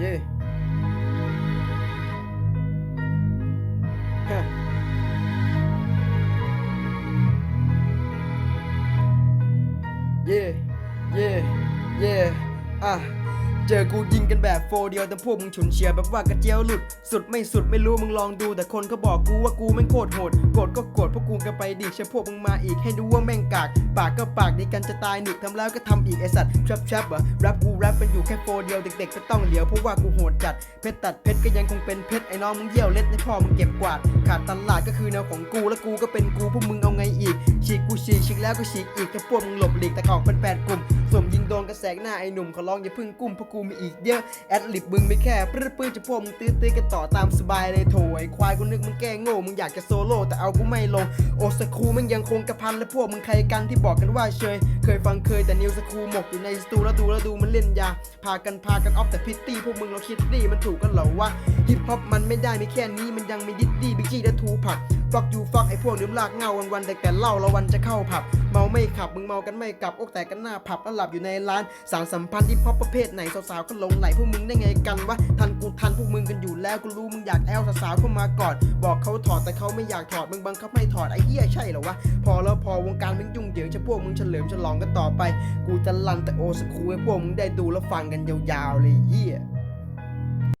เย่ฮะเย่ เจอกูยิงกันแบบโฟเดียวแต่พวกมึงฉุนเฉียวแบบว่ากระเจียวหลุด สุดไม่สุดไม่รู้มึงลองดู แต่คนก็บอกกูว่ากูแม่งโคตรโหดโกรธก็โกรธพวกกูกันไปดิเชื่อพวกมึงมาอีกให้ดูว่าแม่งกาก ปากก็ปากดีกันจะตายหนิทำแล้วก็ทำอีกไอสัตว์แชบแชบเหรอแรปกูแรปเป็นอยู่แค่โฟเดียวเด็กๆก็ต้องเหลียวเพราะว่ากูโหดจัดเพชรตัดเพชรก็ยังคงเป็นเพชรไอ้น้องมึงเยี่ยวเล็ดให้พ่อมึงเก็บกวาด ขาดตลาดก็คือแนวของกูและกูก็เป็นกูพวกมึงเอาไงอีกฉีกกูฉีกฉีกแล้วก็ฉีกอีกถ้าพวกมึงหลบหลีกแต่ออกเป็นแปดกลุ่มสวมยิงโดนกระแสกหน้าไอ้หนุ่มขอร้องอย่าพึ่งกุ้มพราะกูมีอีกเยอะ แอดลิบมึงไม่แค่ปื้อปื้อจะพวกมึงตื้อตื้อกันต่อตามสบายเลยโถไอควายกูนึกมึงแก้งโง่มึงอยากจะโซโล่แต่เอากูไม่ลง โอสคูมึงยังคงกระพันและพวกมึงใครกันที่บอกกันว่าเชย เคยฟังเคยแต่นิวสคูหมกอยู่ในสตูแล้วดูแล้วดูมันเล่นยา พากันพากันออฟแต่พิตตี้พวกมึงเราคิดดีมันถูกกันเหรอวะฮิปฮอปมันไม่ได้มีแค่นี้มันยังมีดิดดี้บิ๊กจี้และทูผัก ฟักยูฟักไอพวกลืมลากเงาวันวันแต่แต่เล่าละวันจะเข้าผับ เมาไม่ขับมึงเมากันไม่กลับอกแต่กันหน้าผับแล้วหลับอยู่ในร้านสารสัมพันธ์ที่พอปประเภทไหนสาวๆก็หลงไหลพวกมึงได้ไงกันวะทันกูทันพวกมึงกันอยู่แล้วกูรู้มึงอยากแอลสาวๆเข้ามากอดบอกเขาถอดแต่เขาไม่อยากถอดมึงบังคับให้ถอดไอ้เหี้ยใช่เหรอวะพอแล้วพอวงการมึงยุ่งเหยิงจะพวกมึงเฉลิมฉลองกันต่อไป กูจะลันแต่โอสคูให้พวกมึงได้ดูแล้วฟังกันยาวๆเลยเหี้ย